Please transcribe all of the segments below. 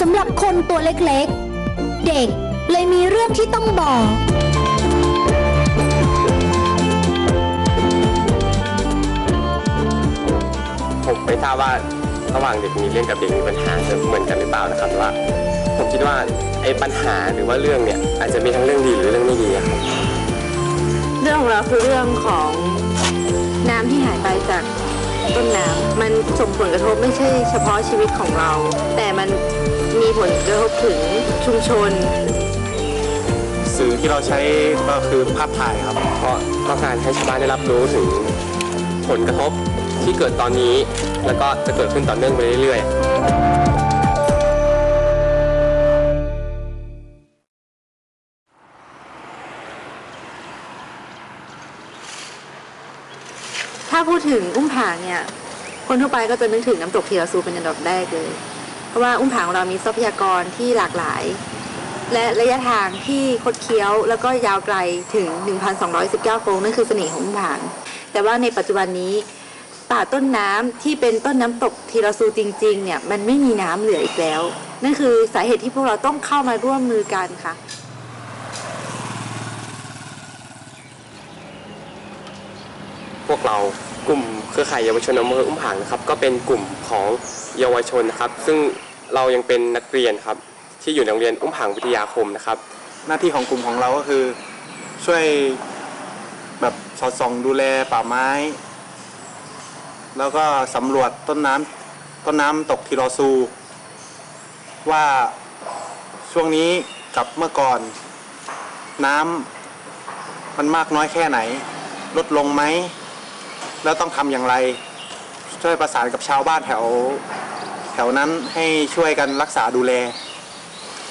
สำหรับคนตัวเล็กๆ เด็กเลยมีเรื่องที่ต้องบอก ผมไม่ทราบว่าระหว่างเด็กมีเรื่องกับเด็กมีปัญหาจะเหมือนกันหรือเปล่านะครับแต่ว่า ผมคิดว่าไอ้ปัญหาหรือว่าเรื่องเนี่ยอาจจะมีทั้งเรื่องดีหรือเรื่องไม่ดีอะครับเรื่องของเราคือเรื่องของน้ำที่หายไปจากต้นน้ำมันส่งผลกระทบไม่ใช่เฉพาะชีวิตของเรา แต่มัน มีผลกระทบถึงชุมชน สื่อที่เราใช้ก็คือภาพถ่ายครับ เพราะต้องการให้ชาวบ้านได้รับรู้ถึงผลกระทบที่เกิดตอนนี้ แล้วก็จะเกิดขึ้นต่อเนื่องไปเรื่อยๆถ้าพูดถึงอุ้มผางเนี่ย คนทั่วไปก็จะนึกถึงน้ำตกทีราซูเป็นอันดับแรกเลย เพราะว่าอุ้มผางของเรามีทรัพยากรที่หลากหลาย และระยะทางที่คดเคี้ยวแล้วก็ยาวไกลถึง 1,219โค้งนั่นคือเสน่ห์ของอุ้มผาง แต่ว่าในปัจจุบันนี้ป่าต้นน้ำที่เป็นต้นน้ำตกทีราซูจริง ๆ เนี่ยมันไม่มีน้ำเหลืออีกแล้ว นั่นคือสาเหตุที่พวกเราต้องเข้ามาร่วมมือกันค่ะ พวกเรากลุ่มเครือข่ายเยาวชนอำเภออุ้มผางนะครับก็เป็นกลุ่มของเยาวชนนะครับ ซึ่งเรายังเป็นนักเรียนครับที่อยู่ในโรงเรียนอุ้มผางวิทยาคมนะครับ หน้าที่ของกลุ่มของเราก็คือช่วยแบบสอดส่องดูแลป่าไม้ แล้วก็สำรวจต้นน้ำต้นน้ำตกทีรอซู ว่าช่วงนี้กับเมื่อก่อนน้ำมันมากน้อยแค่ไหน ลดลงไหม แล้วต้องทำอย่างไร ช่วยประสานกับชาวบ้านแถว แถวนั้นให้ช่วยกันรักษาดูแล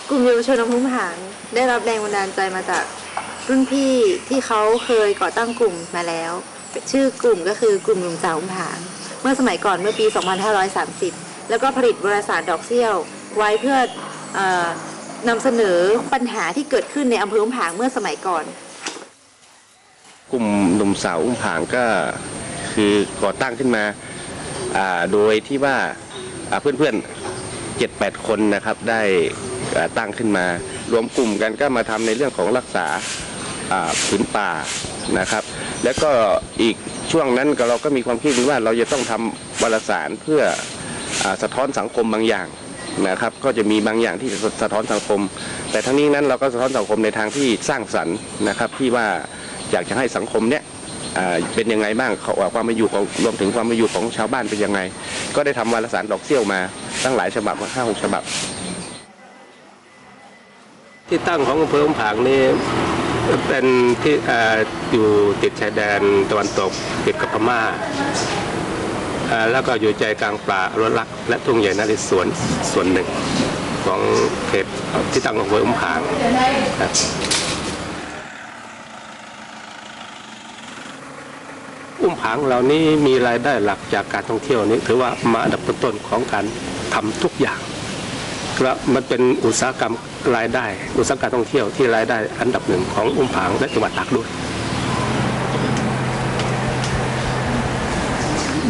กลุ่มเยาวชนอำเภออุ้มผางได้รับแรงบันดาลใจมาจากรุ่นพี่ที่เขาเคยก่อตั้งกลุ่มมาแล้ว ชื่อกลุ่มก็คือกลุ่มหนุ่มสาวอุ้มผางเมื่อสมัยก่อนเมื่อปี 2530 แล้วก็ผลิตวารสารดอกเซี่ยวไว้เพื่อเออนำเสนอปัญหาที่เกิดขึ้นในอำเภออุ้มผางเมื่อสมัยก่อน กลุ่มหนุ่มสาวอุ้มผางก็ คือก่อตั้งขึ้นมาโดยที่ว่าอ่าเพื่อนๆเจ็ดแปดคนนะครับได้ตั้งขึ้นมา รวมกลุ่มกันก็มาทำในเรื่องของรักษาผืนป่านะครับ แล้วก็อีกช่วงนั้นเราก็มีความคิดว่าเราจะต้องทำวารสารเพื่ออสะท้อนสังคมบางอย่างนะครับ ก็จะมีบางอย่างที่สะท้อนสังคม แต่ทั้งนี้นั้นเราก็สะท้อนสังคมในทางที่สร้างสรรค์นะครับ ที่ว่าอยากจะให้สังคมเนี้ย เป็นยังไงบ้างความมาอยู่ของรวมถึงความมาอยู่ของชาวบ้านเป็นยังไง ก็ได้ทำวารสารดอกเซี่ยวมาตั้งหลายฉบับห้าหกฉบับ ที่ตั้งของอำเภออุ้มผางนี่เป็นที่ออยู่ติดชายแดนตะวันตกติดกับพม่าเอ่อแล้วก็อยู่ใจกลางป่าอนุรัก และทุ่งใหญ่นเรศวรส่วนหนึ่งของเขตที่ตั้งของอำเภออุ้มผางครับอุ้มผางเหล่านี้มีรายได้หลักจากการท่องเที่ยวนี้ถือว่ามาอันดับต้นๆของการทำทุกอย่างและมันเป็นอุตสาหกรรมรายได้ อุตสาหกรรมท่องเที่ยวที่รายได้อันดับหนึ่งของอุ้มผางและจังหวัดตากด้วย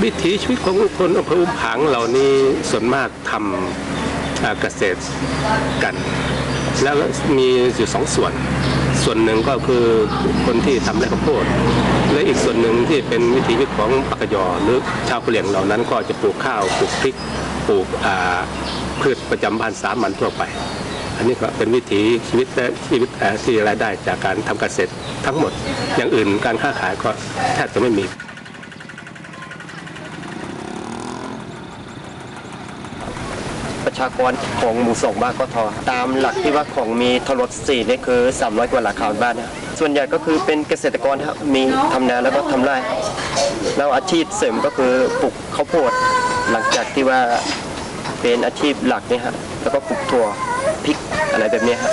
วิถีชีวิตของคนอำเภออุ้มผางเหล่านี้ส่วนมากทำอ่าเกษตรกัน แล้วก็มีอยู่สองส่วน ส่วนหนึ่งก็คือคนที่ทำไร่ข้าวโพด และอีกส่วนหนึ่งที่เป็นวิถีชีวิตของปากกยอหรือชาวกะเหรี่ยงเหล่านั้นก็จะปลูกข้าวปลูกพริกปลูกพืชประจำบ้านสามัญทั่วไป อันนี้ก็เป็นวิถีชีวิตและชีวิตเอ่อที่รายได้จากการทำเกษตรทั้งหมด อย่างอื่นการค้าขายก็แทบจะไม่มีประชากรของหมู่สองบ้านก็ทอ ตามหลักที่ว่าของมีทรถสี่นี่คือ 300 กว่าหลักคาบ้านนะ ส่วนใหญ่ก็คือเป็นเกษตรกรครับมีทำนาแล้วก็ทำไร่แล้วอาชีพเสริมก็คือปลูกข้าวโพดหลังจากที่ว่าเป็นอาชีพหลักเนี่ยฮะแล้วก็ปลูกถั่วพริกอะไรแบบนี้ฮะ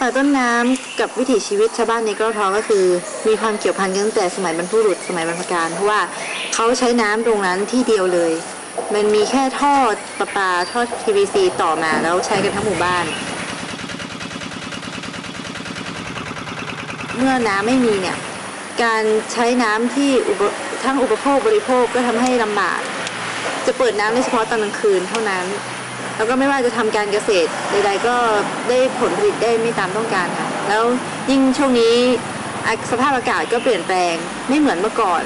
ป่าต้นน้ำกับวิถีชีวิตชาวบ้านในกล้าทองก็คือ มีความเกี่ยวพันกันตั้งแต่สมัยบรรพบุรุษสมัยบรรพการเพราะว่าเขาใช้น้ำตรงนั้นที่เดียวเลย มันมีแค่ท่อประปาท่อ PVC ต่อมาแล้วใช้กันทั้งหมู่บ้าน เมื่อน้ำไม่มีเนี่ยการใช้น้ำที่ทั้งอุปโภคบริโภคก็ทำให้ลำบากจะเปิดน้ำในเฉพาะตอนกลางคืนเท่านั้น แล้วก็ไม่ว่าจะทำการเกษตรใดๆก็ได้ผลผลิตได้ไม่ตามต้องการค่ะแล้วยิ่งช่วงนี้สภาพอากาศก็เปลี่ยนแปลงไม่เหมือนเมื่อก่อน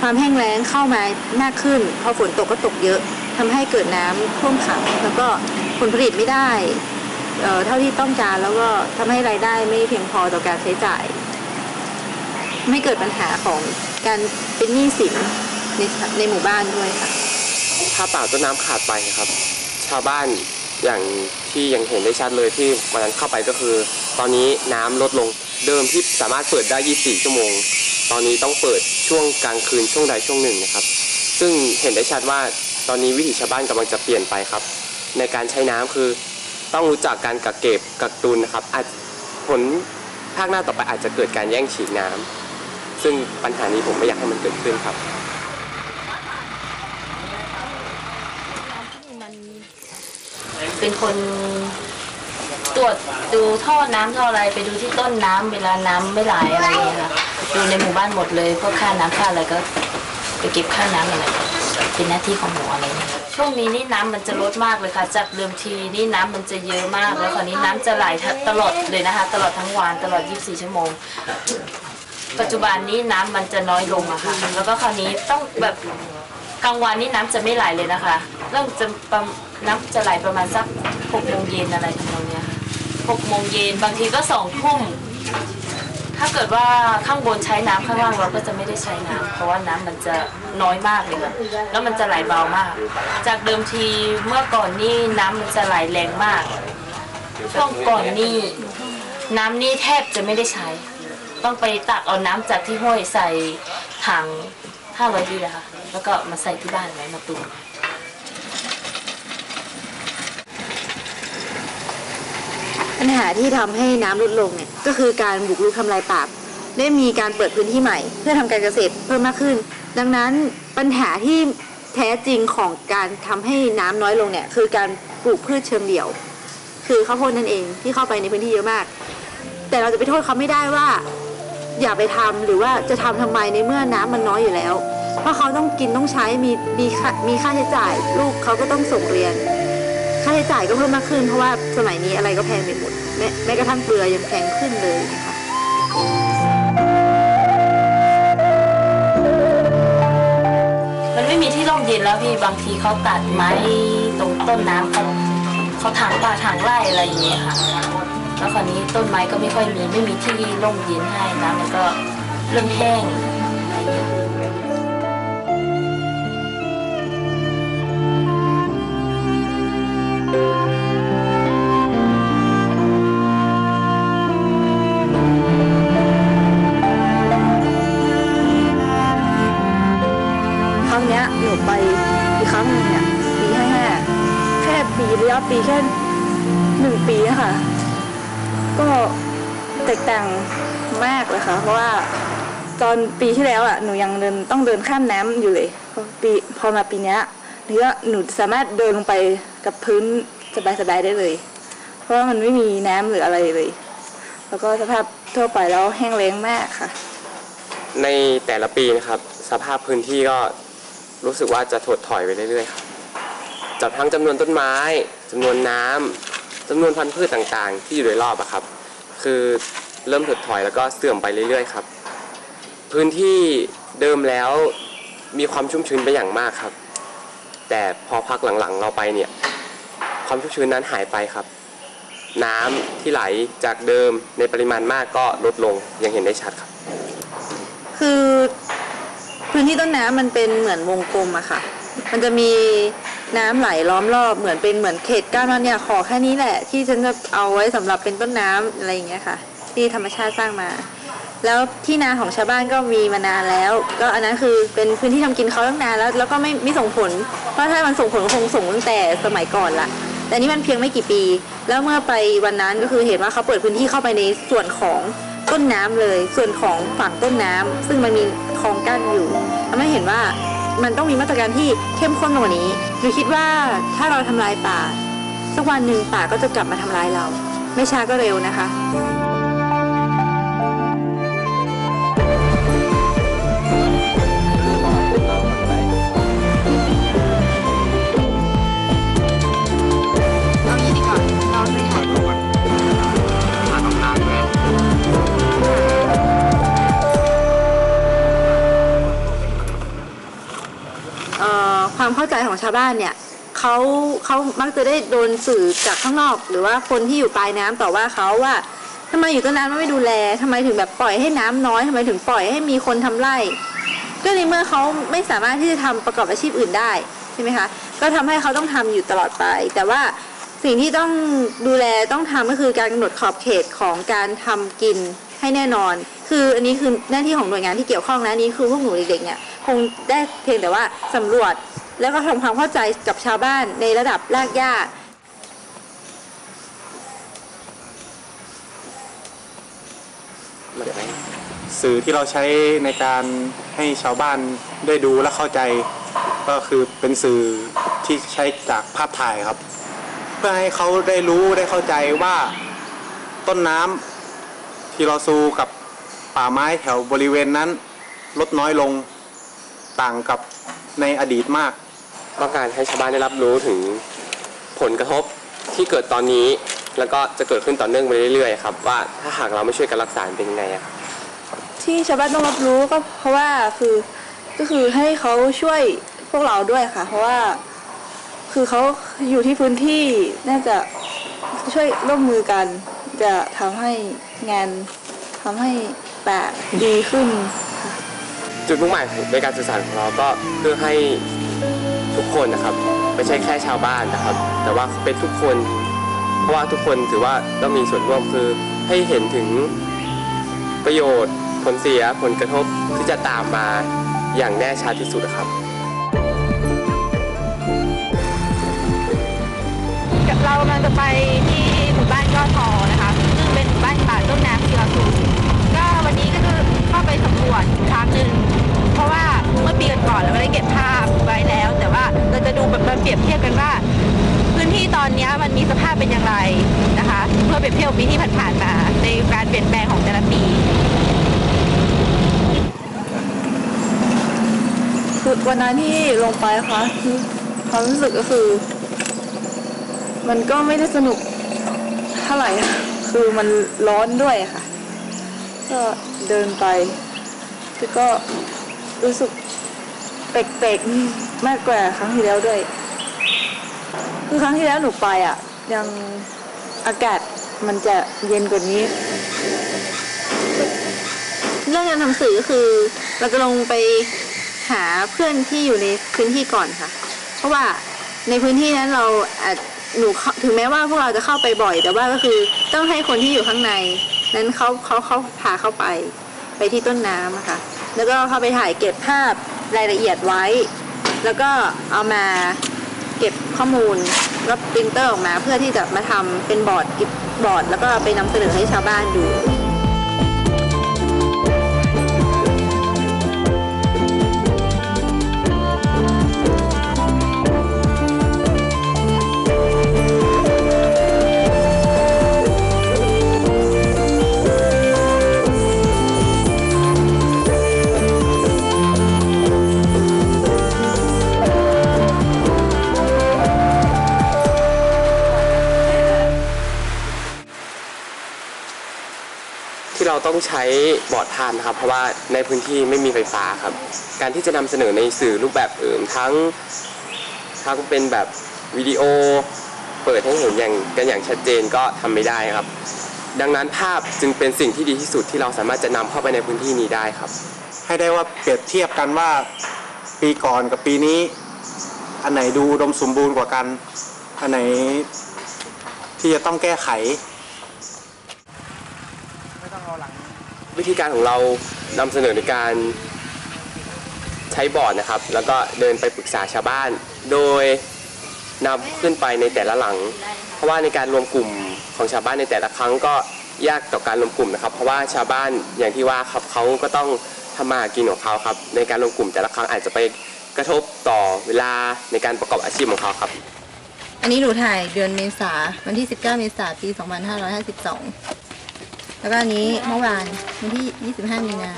ความแห้งแล้งเข้ามามากขึ้น พอฝนตกก็ตกเยอะทำให้เกิดน้ำท่วมขังแล้วก็ผลผลิตไม่ได้เอ่อเท่าที่ต้องการแล้วก็ทำให้รายได้ไม่เพียงพอต่อการใช้จ่าย ไม่เกิดปัญหาของการเป็นหนี้สินในในหมู่บ้านด้วยค่ะ ถ้าป่าต้นน้ำขาดไปครับ ชาวบ้านอย่างที่ยังเห็นได้ชัดเลยที่วันนั้นเข้าไปก็คือ ตอนนี้น้ำลดลงเดิมที่สามารถเปิดได้ 24 ชั่วโมง ตอนนี้ต้องเปิดช่วงกลางคืนช่วงใดช่วงหนึ่งนะครับ ซึ่งเห็นได้ชัดว่าตอนนี้วิถีชาวบ้านกำลังจะเปลี่ยนไปครับ ในการใช้น้ำคือต้องรู้จักการกักเก็บกักตุนนะครับอาจผลภาคหน้าต่อไปอาจจะเกิดการแย่งฉีดน้ำ ซึ่งปัญหานี้ผมไม่อยากให้มันเกิดขึ้นครับ มันเป็นคนตรวจดูท่อน้ำท่ออะไรไปดูที่ต้นน้ำเวลาน้ำไม่ไหลอะไรอย่างเงี้ยค่ะดูในหมู่บ้านหมดเลยพวกค่าน้ำค่าอะไรก็ไปเก็บค่าน้ำอะไรเป็นหน้าที่ของหมูอะไรเงี้ยช่วงนี้นี่น้ำมันจะลดมากเลยค่ะ จากเดิมทีนี่น้ำมันจะเยอะมากแล้วคราวนี้น้ำจะไหลตลอดเลยนะคะ ตลอดทั้งวันตลอด 24 ชั่วโมง ปัจจุบันนี้น้ำมันจะน้อยลงอะค่ะ แล้วก็คราวนี้ต้องแบบกลางวันนี่น้ำจะไม่ไหลเลยนะคะเริ่มจะประน้ำจะไหลประมาณสักหกโมงเย็นอะไรทำนองเนี้ยค่ะหกโมงเย็นบางทีก็สองทุ่มถ้าเกิดว่าข้างบนใช้น้ำข้างล่างเราก็จะไม่ได้ใช้น้ำเพราะว่าน้ำมันจะน้อยมากเลยค่ะแล้วมันจะไหลเบามาก จากเดิมทีเมื่อก่อนนี่น้ำมันจะไหลแรงมาก ช่วงก่อนนี่น้ำนี่แทบจะไม่ได้ใช้ ต้องไปตักเอาน้ำจากที่ห้วยใส่ถัง500ลิตรอะค่ะแล้วก็มาใส่ที่บ้านไว้มาตุนปัญหาที่ทำให้น้ำลดลงเนี่ยก็คือการบุกรุกทำลายป่าได้มีการเปิดพื้นที่ใหม่ เพื่อทำการเกษตรเพิ่มมากขึ้น ดังนั้นปัญหาที่แท้จริงของการทำให้น้ำน้อยลงเนี่ยคือการปลูกพืชเชิงเดี่ยว คือข้าวโพดนั่นเองที่เข้าไปในพื้นที่เยอะมาก แต่เราจะไปโทษเขาไม่ได้ว่า อย่าไปทำหรือว่าจะทำทำไมในเมื่อน้ำมันน้อยอยู่แล้ว เพราะเขาต้องกินต้องใช้มีมีค่ามีค่าใช้จ่าย ลูกเขาก็ต้องส่งเรียน ค่าใช้จ่ายก็เพิ่มมากขึ้นเพราะว่าสมัยนี้อะไรก็แพงไปหมดแม้แม้กระทั่งเกลือยังแพงขึ้นเลยนะคะมันไม่มีที่ร่มเย็นแล้วพี่บางทีเขาตัดไม้ตรงต้นน้ำเขาเขาถางป่าถางไร่อะไรอย่างเงี้ยค่ะ แล้วคราวนี้ต้นไม้ก็ไม่ค่อยมีไม่มีที่ร่มเย็นให้น้ำมันก็เริ่มแห้งครั้งนี้ยหนูไปอีกครั้งหนึงเนี่ยปีห้าห้แค่ปีระยะปีแค่หนึ่งปีอะค่ะ ก็แตกต่างมากเลยค่ะเพราะว่าตอนปีที่แล้วอะหนูยังเดินต้องเดินข้ามน้ำอยู่เลยพอปีพอมาปีเนี้ยหนูก็หนูสามารถเดินลงไปกับพื้นสบายๆได้เลย เพราะว่ามันไม่มีน้ำหรืออะไรเลย แล้วก็สภาพทั่วไปแล้วแห้งแล้งมากค่ะ ในแต่ละปีนะครับสภาพพื้นที่ก็รู้สึกว่าจะถดถอยไปเรื่อยๆครับจากทั้งจำนวนต้นไม้จำนวนน้ำ จำนวนพันธุ์พืชต่างๆ ที่อยู่โดยรอบอะครับ คือเริ่มถดถอยแล้วก็เสื่อมไปเรื่อยๆครับ พื้นที่เดิมแล้วมีความชุ่มชื้นไปอย่างมากครับ แต่พอพักหลังๆเราไปเนี่ย ความชุ่มชื้นนั้นหายไปครับ น้ำที่ไหลจากเดิมในปริมาณมากก็ลดลงอยังเห็นได้ชัดครับ คือพื้นที่ต้นน้ำมันเป็นเหมือนวงกลมอะค่ะ มันจะมี น้ำไหลล้อมรอบเหมือนเป็นเหมือนเขตกั้นว่าเนี่ยขอแค่นี้แหละ ที่ฉันจะเอาไว้สำหรับเป็นต้นน้ำอะไรอย่างเงี้ยค่ะ ที่ธรรมชาติสร้างมา แล้วที่นาของชาวบ้านก็มีมานานแล้ว ก็อันนั้นคือเป็นพื้นที่ทำกินเขาตั้งนานแล้ว แล้วก็ไม่ไม่ส่งผล เพราะถ้ามันส่งผลก็คงส่งตั้งแต่สมัยก่อนละแต่นี่มันเพียงไม่กี่ปี แล้วเมื่อไปวันนั้นก็คือเห็นว่าเขาเปิดพื้นที่เข้าไปในส่วนของต้นน้ำเลย ส่วนของฝั่งต้นน้ำซึ่งมันมีคลองกั้นอยู่ทำให้เห็นว่า มันต้องมีมาตรการที่เข้มข้นกว่านี้หนูคิดว่าถ้าเราทำลายป่า สักวันหนึ่งป่าก็จะกลับมาทำร้ายเรา ไม่ช้าก็เร็วนะคะ ความเข้าใจของชาวบ้านเนี่ยเขาเขามักจะได้โดนสื่อจากข้างนอก หรือว่าคนที่อยู่ปลายน้ำต่อว่าเขาว่าทำไมอยู่ต้นน้ำไม่ดูแลทำไมถึงแบบปล่อยให้น้ำน้อยทำไมถึงปล่อยให้มีคนทำไร่ก็ในเมื่อเขาไม่สามารถที่จะทำประกอบอาชีพอื่นได้ใช่ไหมคะก็ทำให้เขาต้องทำอยู่ตลอดไป แต่ว่าสิ่งที่ต้องดูแลต้องทำก็คือการกำหนดขอบเขตของการทำกินให้แน่นอน คืออันนี้คือหน้าที่ของหน่วยงานที่เกี่ยวข้องนะนนี้คือพวกหนูเด็กๆเนี่ยคงได้เพียงแต่ว่าสำรวจ แล้วก็ทำความเข้าใจกับชาวบ้านในระดับรากหญ้าสื่อที่เราใช้ในการให้ชาวบ้านได้ดูและเข้าใจ ก็คือเป็นสื่อที่ใช้จากภาพถ่ายครับ เพื่อให้เขาได้รู้ได้เข้าใจว่าต้นน้ำที่เรอซูกับป่าไม้แถวบริเวณนั้น ลดน้อยลงต่างกับในอดีตมาก ต้องการให้ชาวบ้านได้รับรู้ถึงผลกระทบที่เกิดตอนนี้ แล้วก็จะเกิดขึ้นต่อเนื่องไปเรื่อยๆครับว่าถ้าหากเราไม่ช่วยกันรักษาเป็นยังไงอะครับที่ชาวบ้านต้องรับรู้ก็เพราะว่าคือก็คือให้เขาช่วยพวกเราด้วยค่ะ เพราะว่า คือเขาอยู่ที่พื้นที่น่าจะช่วยร่วมมือกัน จะทำให้งานทำให้ป่าดีขึ้น จุดมุ่งหมายในการสื่อสารของเราก็เพื่อให้ ทุกคนนะครับ ไม่ใช่แค่ชาวบ้านนะครับ แต่ว่าเป็นทุกคน เพราะว่าทุกคนถือว่าต้องมีส่วนร่วมคือให้เห็นถึงประโยชน์ ผลเสียผลกระทบที่จะตามมาอย่างแน่ชัดที่สุดนะครับเรากำลังจะไปที่หมู่บ้านก้อทอนะคะ ซึ่งเป็นหมู่บ้านป่าต้นน้ำที่เราสูงก็วันนี้ก็ ไปสำรวจอีกครั้งหนึ่งเพราะว่าเมื่อปีก่อนๆเราก็ได้เก็บภาพไว้แล้ว แต่ว่าเราจะดูแบบมาเปรียบเทียบกันว่า พื้นที่ตอนนี้มันมีสภาพเป็นอย่างไรนะคะ เพื่อเปรียบเทียบปีที่ผ่านๆมา ในการเปลี่ยนแปลงของแต่ละปีคือวันนั้นที่ลงไปคะความรู้สึกก็คือ มันก็ไม่ได้สนุกเท่าไหร่คือมันร้อนด้วยค่ะ ก็เดินไปแล้วก็รู้สึกแปลกๆมากกว่าครั้งที่แล้วด้วย คือครั้งที่แล้วหนูไปอะ ยังอากาศมันจะเย็นกว่านี้ เรื่องการทำสื่อก็คือ เราจะลงไปหาเพื่อนที่อยู่ในพื้นที่ก่อนค่ะ เพราะว่าในพื้นที่นั้นเราอาจหนูถึงแม้ว่าพวกเราจะเข้าไปบ่อย แต่ว่าก็คือต้องให้คนที่อยู่ข้างใน นั้นเขาเขาเขาพาเข้าไปไปที่ต้นน้ำค่ะ แล้วก็เขาไปถ่ายเก็บภาพรายละเอียดไว้ แล้วก็เอามาเก็บข้อมูลแล้วปรินเตอร์ออกมาเพื่อที่จะมาทำเป็นบอร์ดกิบบอร์ด แล้วก็ไปนำเสนอให้ชาวบ้านดู ต้องใช้บอร์ดภานะครับ เพราะว่าในพื้นที่ไม่มีไฟฟ้าครับ การที่จะนำเสนอในสื่อรูปแบบอื่นทั้งทั้งเป็นแบบวิดีโอ เปิดให้เห็นอย่างกันอย่างชัดเจนก็ทำไม่ได้ครับ ดังนั้นภาพจึงเป็นสิ่งที่ดีที่สุดที่เราสามารถจะนำเข้าไปในพื้นที่นี้ได้ครับ ให้ได้ว่าเปรียบเทียบกันว่าปีก่อนกับปีนี้ อันไหนดูดมสมบูรณ์กว่ากัน อันไหนที่จะต้องแก้ไข วิธีการของเรานำเสนอในการใช้บอร์ดนะครับ แล้วก็เดินไปปรึกษาชาวบ้าน โดยนำขึ้นไปในแต่ละหลัง เพราะว่าในการรวมกลุ่มของชาวบ้านในแต่ละครั้งก็ยากต่อการรวมกลุ่มนะครับ เพราะว่าชาวบ้านอย่างที่ว่าครับเขาก็ต้องทำมาหากินของเขาครับ ในการรวมกลุ่มแต่ละครั้งอาจจะไปกระทบต่อเวลาในการประกอบอาชีพของเขาครับ อันนี้หนูถ่ายเดือนเมษาวันที่ 19 เมษาปี 2552 แล้วก็อันนี้เมื่อวานวันที่ 25 มีนา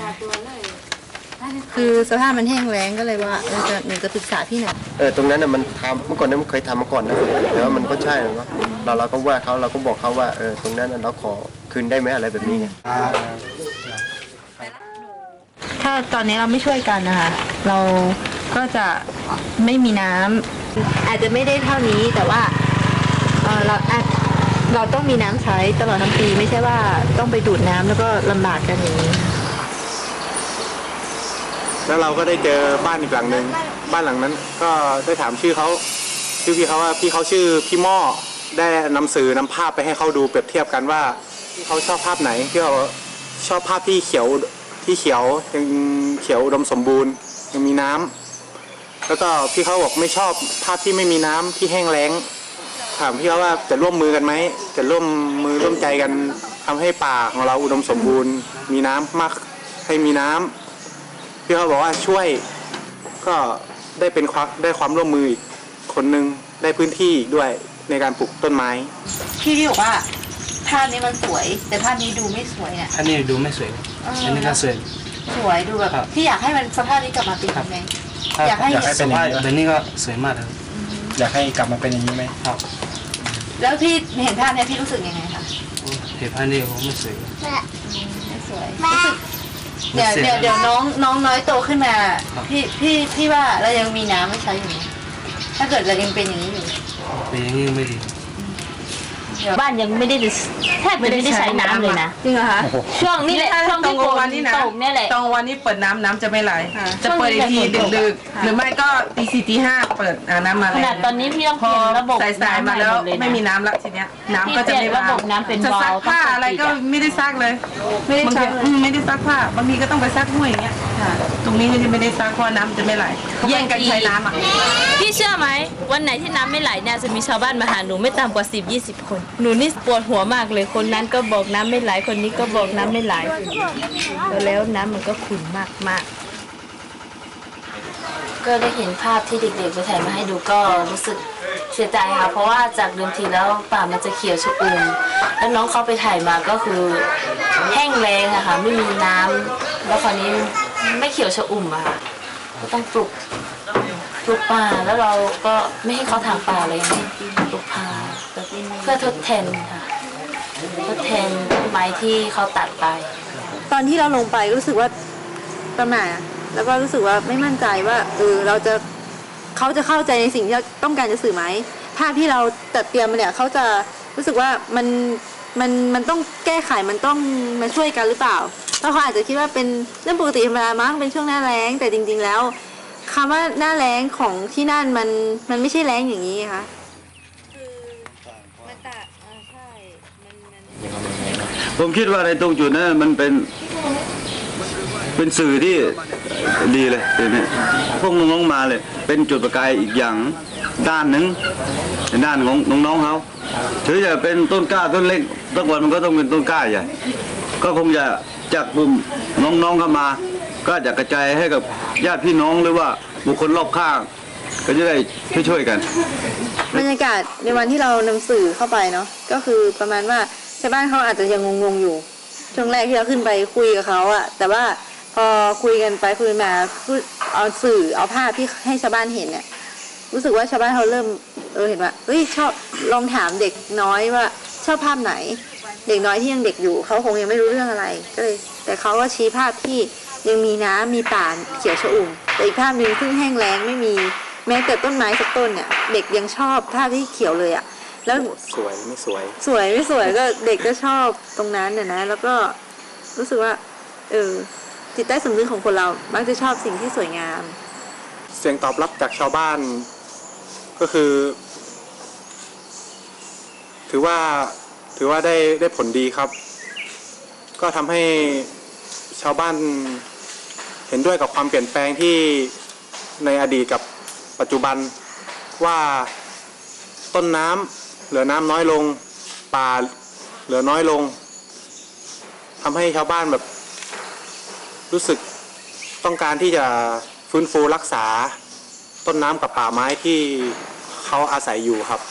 คือสภาพมันแห้งแล้งก็เลยว่าเออจะหนูจะปรึกษาพี่หน่อยเออตรงนั้นน่ะมันทำเมื่อก่อนนั้นมันเคยทำมาก่อนนะแต่ว่ามันก็ใช่นะเราเราก็ว่าเขาเราก็บอกเขาว่าเออตรงนั้นน่ะเราขอคืนได้ไหมอะไรแบบนี้ไง ถ้าตอนนี้เราไม่ช่วยกันนะคะ เราก็จะไม่มีน้ำอาจจะไม่ได้เท่านี้แต่ว่าเอ่อเราอาจ เราต้องมีน้ำใช้ตลอดทั้งปีไม่ใช่ว่าต้องไปดูดน้ำแล้วก็ลำบากกันอย่างนี้ แล้วเราก็ได้เจอบ้านอีกหลังหนึ่งบ้านหลังนั้น ก็ได้ถามชื่อเขาชื่อพี่เขาว่าพี่เขาชื่อพี่หม้อได้นำสื่อนำภาพไปให้เขาดูเปรียบเทียบกันว่าพี่เขาชอบภาพไหนพี่เขาชอบภาพที่เขียวที่เขียวยังเขียวอุดมสมบูรณ์ยังมีน้ำแล้วก็พี่เขาบอกไม่ชอบภาพที่ไม่มีน้ำที่แห้งแล้ง ถามพี่เขาว่าจะร่วมมือกันไหมจะร่วมมือร่วมใจกันทำให้ป่าของเราอุดมสมบูรณ์ มีน้ำมากให้มีน้ำพี่เขาบอกว่าช่วยก็ได้เป็นความได้ความร่วมมืออีกคนนึงได้พื้นที่อีกด้วยในการปลูกต้นไม้พี่ที่บอกว่าภาพนี้มันสวย แต่ภาพนี้ดูไม่สวยเนี่ยอันนี้ดูไม่สวยเอออัอันนี้ก็สวยสวยดูแบบครับพี่อยากให้มันสภาพนี้กลับมาเป็นยังไงถ้าอยากให้อยากให้เป็นอย่างนี้แบบนี้ก็สวยมากเลยอยากให้กลับมาเป็นอย่างนี้ไหมครับ แล้วพี่เห็นภาพเนี้ยพี่รู้สึกยังไงคะโอ้เห็นอันนี้ผมไม่สวยไม่สวยรู้สึกเดี๋ยวเดี๋ยวเดี๋ยวน้องน้องน้อยโตขึ้นมาครับพี่พี่พี่ว่าเรายังมีน้ำไม่ใช้อยู่ไหมถ้าเกิดเรายังเป็นอย่างนี้อยู่เป็นอย่างนี้ไม่ดี บ้านยังไม่ได้แทบจะไม่ได้ใช้น้ำเลยนะจริงเหรอคะช่วงนี้แหละช่วงตรที่งฝวันนนี้นะตกเนี่ยแหละตรงวันนี้เปิดน้ำน้ำจะไม่ไหลค่ะจะเปิดอีกทีช่วงนี้ดึกค่ะๆหรือไม่ก็ตีสี่ตีห้าเปิดอ่าน้ำมาขแล้นาดวตอนนี้พี่ต้องพเปอลี่ยนระบบสายๆมาแล้วน้ำใหดเยนะไม่มีน้ำละทีเนี้ย น้ำก็จะไม่พี่เปลี่ยนระบบน้ำเป็นจะซักวาล์วผ้าต้องอะไรก็ปิดอะไม่ได้ซักเลยไม่ได้บางใช้ทีเลยอืมไม่ได้ซักผ้าบางทีก็ต้องไปซักห้วยอย่างเงี้ยค่ะต รงนี้ก็จะไม่ได้ซักเพราะน้ำจะไม่ไหลแย่งกันใช้น้ำอะ พี่เชื่อไหม วันไหนที่น้ำไม่ไหลเนี่ยจะมีชาวบ้านมาหาหนูไม่ต่ำกว่า 10 20 คน หนูนี่ปวดหัวมากเลย คนนั้นก็บอกน้ำไม่ไหล คนนี้ก็บอกน้ำไม่ไหล แล้วน้ำมันก็ขุ่นมากมากก็ได้เห็นภาพที่เด็กๆไปถ่ายมาให้ดูก็รู้สึกเสียใจค่ะ เพราะว่าจากเดิมทีแล้วป่ามันจะเขียวชอุ่มแล้วน้องเขาไปถ่ายมาก็คือแห้งแล้งอะค่ะ ไม่มีน้ำแล้วคราวนี้ ไม่เขียวชะอุ่มอะค่ะก็ต้องปลูกปลูกป่าแล้วเราก็ไม่ให้เขาทางป่าเลยไงปลูกป่าเพื่อทดแทนค่ะทดแทนต้นไม้ที่เขาตัดไป ตอนที่เราลงไปรู้สึกว่าประหม่าแล้วก็รู้สึกว่าไม่มั่นใจว่าเออเราจะเขาจะเข้าใจในสิ่งที่เราต้องการจะสื่อไหมภาพที่เราจัดเตรียมมาเนี่ยเขาจะรู้สึกว่ามันมันมันต้องแก้ไขมันต้องมาช่วยกันหรือเปล่า เราอาจจะคิดว่าเป็นเรื่องปกติธรรมดามั้งเป็นช่วงหน้าแล้งแต่จริง ๆ แล้วคำว่าหน้าแล้งของที่นั่นมันมันไม่ใช่แล้งอย่างนี้ค่ะคือมันตะใช่ผมคิดว่าในตรงจุดนั้นมันเป็นเป็นสื่อที่ดีเลยเดี๋ยวนี้พวกน้องๆมาเลย เป็นจุดประกายอีกอย่างด้านหนึ่งด้านของน้องๆเขาถือจะเป็นต้นกล้าต้นเล็กสักวันมันก็ต้องเป็นต้นกล้าใหญ่ก็คงจะ จากกลุ่มน้องๆเข้ามา ก็จะกระจายให้กับญาติพี่น้องหรือว่าบุคคลรอบข้าง ก็จะได้ช่วยๆกัน บรรยากาศในวันที่เรานำสื่อเข้าไปเนาะก็คือประมาณว่าชาวบ้านเขาอาจจะยังงงๆอยู่ช่วงแรกที่เราขึ้นไปคุยกับเขาอะแต่ว่าพอคุยกันไปคุยมาเอาสื่อเอาภาพที่ให้ชาวบ้านเห็นเนี่ยรู้สึกว่าชาวบ้านเขาเริ่มเออเห็นว่าเฮ้ยชอบลองถามเด็กน้อยว่าชอบภาพไหน เด็กน้อยที่ยังเด็กอยู่เขาคงยังไม่รู้เรื่องอะไรก็เลยแต่เขาก็ชี้ภาพที่ยังมีน้ำมีป่าเขียวชอุ่มแต่อีกภาพหนึ่งซึ่งแห้งแล้งไม่มีแม้แต่ต้นไม้สักต้นเนี่ยเด็กยังชอบภาพที่เขียวเลยอะแล้วสวยไม่สวย สวยไม่สวยก็เด็กก็ชอบตรงนั้นน่ะนะ แล้วก็รู้สึกว่าเออจิตใต้สำนึกของคนเรามักจะชอบสิ่งที่สวยงาม เสียงตอบรับจากชาวบ้าน ก็คือ ถือว่า ถือว่าได้ได้ผลดีครับ ก็ทำให้ชาวบ้านเห็นด้วยกับความเปลี่ยนแปลงที่ในอดีตกับปัจจุบันว่าต้นน้ำเหลือน้ำน้อยลงป่าเหลือน้อยลงทำให้ชาวบ้านแบบรู้สึกต้องการที่จะฟื้นฟูรักษาต้นน้ำกับป่าไม้ที่เขาอาศัยอยู่ครับ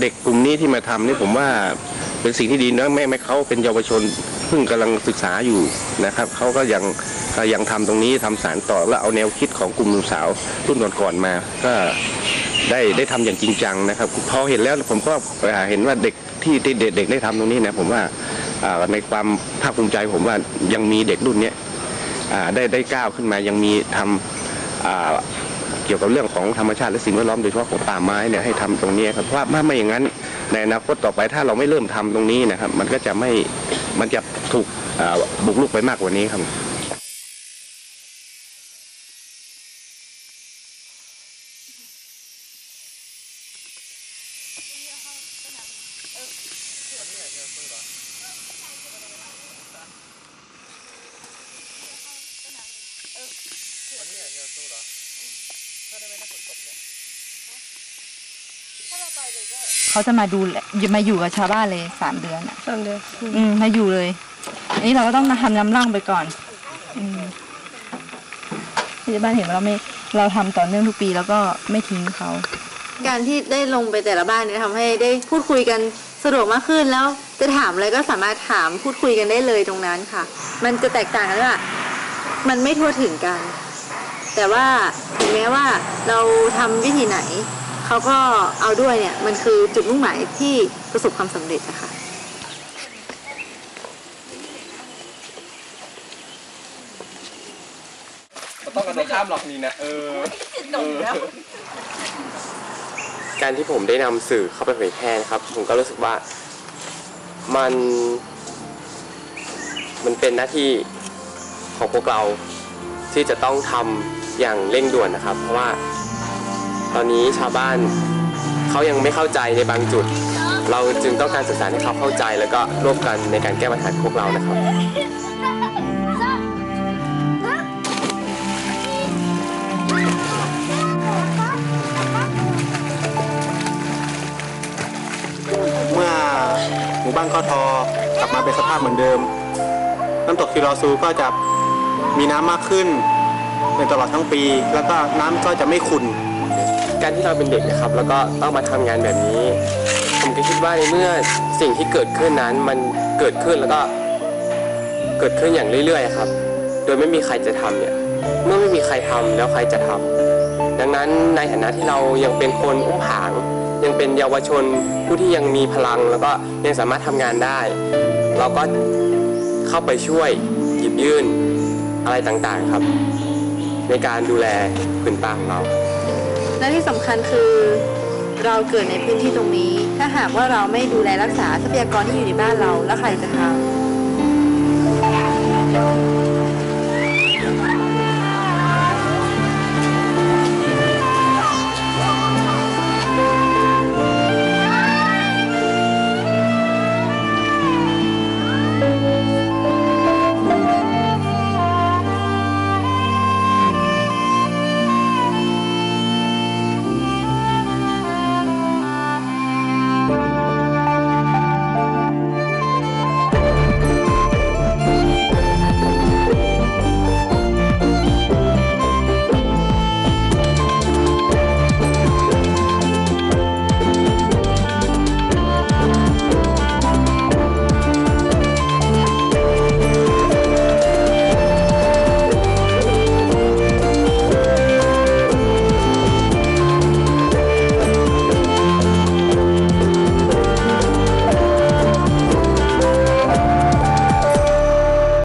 เด็กกลุ่มนี้ที่มาทำนี่ผมว่าเป็นสิ่งที่ดีนะแม่แม่เขาเป็นเยาวชนเพิ่งกำลังศึกษาอยู่นะครับเขาก็ยังยังทำตรงนี้ทำสารต่อแล้วเอาแนวคิดของกลุ่มหนุ่มสาวรุ่นก่อนๆมา ก็ได้ได้ทำอย่างจริงจังนะครับพอเห็นแล้วผมก็เห็นว่าเด็กที่เด็กเด็กได้ทำตรงนี้นะผมว่าในความภาคภูมิใจผมว่ายังมีเด็กรุ่นนี้ได้ได้ก้าวขึ้นมายังมีทำอ่า เกี่ยวกับเรื่องของธรรมชาติและสิ่งแวดล้อมโดยเฉพาะของป่าไม้เนี่ยให้ทำตรงนี้ครับเพราะว่าถ้าไม่อย่างนั้นในอนาคตต่อไปถ้าเราไม่เริ่มทำตรงนี้นะครับ มันก็จะไม่มันจะถูกบุกรุกไปมากกว่านี้ครับ เขาจะมาดูแลมาอยู่กับชาวบ้านเลยสามเดือนอะสามเดือนอืมมาอยู่เลย อันนี้เราก็ต้องทำน้ำร่องไปก่อน อืมที่ชาวบ้านเห็นว่าเราไม่เราทำต่อเนื่องทุกปีแล้วก็ไม่ทิ้งเขาการที่ได้ลงไปแต่ละบ้านเนี่ยทำให้ได้พูดคุยกันสะดวกมากขึ้นแล้วจะถามอะไรก็สามารถถามพูดคุยกันได้เลยตรงนั้นค่ะ มันจะแตกต่างกันว่ามันไม่ทั่วถึงกัน แต่ว่าถึงแม้ว่าเราทำวิธีไหน เขาก็เอาด้วยเนี่ย มันคือจุดมุ่งหมายที่ประสบความสำเร็จนะคะต้องกระโดดข้ามหรอกนี่นะเออการที่ผมได้นำสื่อเข้าไปเผยแพร่นะครับ ผมก็รู้สึกว่ามัน มันเป็นหน้าที่ของพวกเราที่จะต้องทำอย่างเร่งด่วนนะครับ เพราะว่า ตอนนี้ชาวบ้านเขายังไม่เข้าใจในบางจุด เราจึงต้องการสื่อสารให้เขาเข้าใจ แล้วก็ร่วมกันในการแก้ปัญหาพวกเรานะครับเมื่อหมู่บ้านข้อทอกลับมาเป็นสภาพเหมือนเดิมน้ำตกทีรอซูก็จะมีน้ำมากขึ้นในตลอดทั้งปี แล้วก็น้ำก็จะไม่ขุ่น การที่เราเป็นเด็กนะครับ แล้วก็ต้องมาทำงานแบบนี้ ผมก็คิดว่าในเมื่อสิ่งที่เกิดขึ้นนั้นมันเกิดขึ้นแล้วก็เกิดขึ้นอย่างเรื่อยๆครับ โดยไม่มีใครจะทำเนี่ย เมื่อไม่มีใครทำแล้วใครจะทำดังนั้นในฐานะที่เรายังเป็นคนอุ้มผาง ยังเป็นเยาวชนผู้ที่ยังมีพลัง แล้วก็ยังสามารถทำงานได้ เราก็เข้าไปช่วยหยิบยื่นอะไรต่างๆครับ ในการดูแลผืนป่าของเรา และที่สำคัญคือเราเกิดในพื้นที่ตรงนี้ ถ้าหากว่าเราไม่ดูแลรักษาทรัพยากรที่อยู่ในบ้านเราแล้วใครจะทำ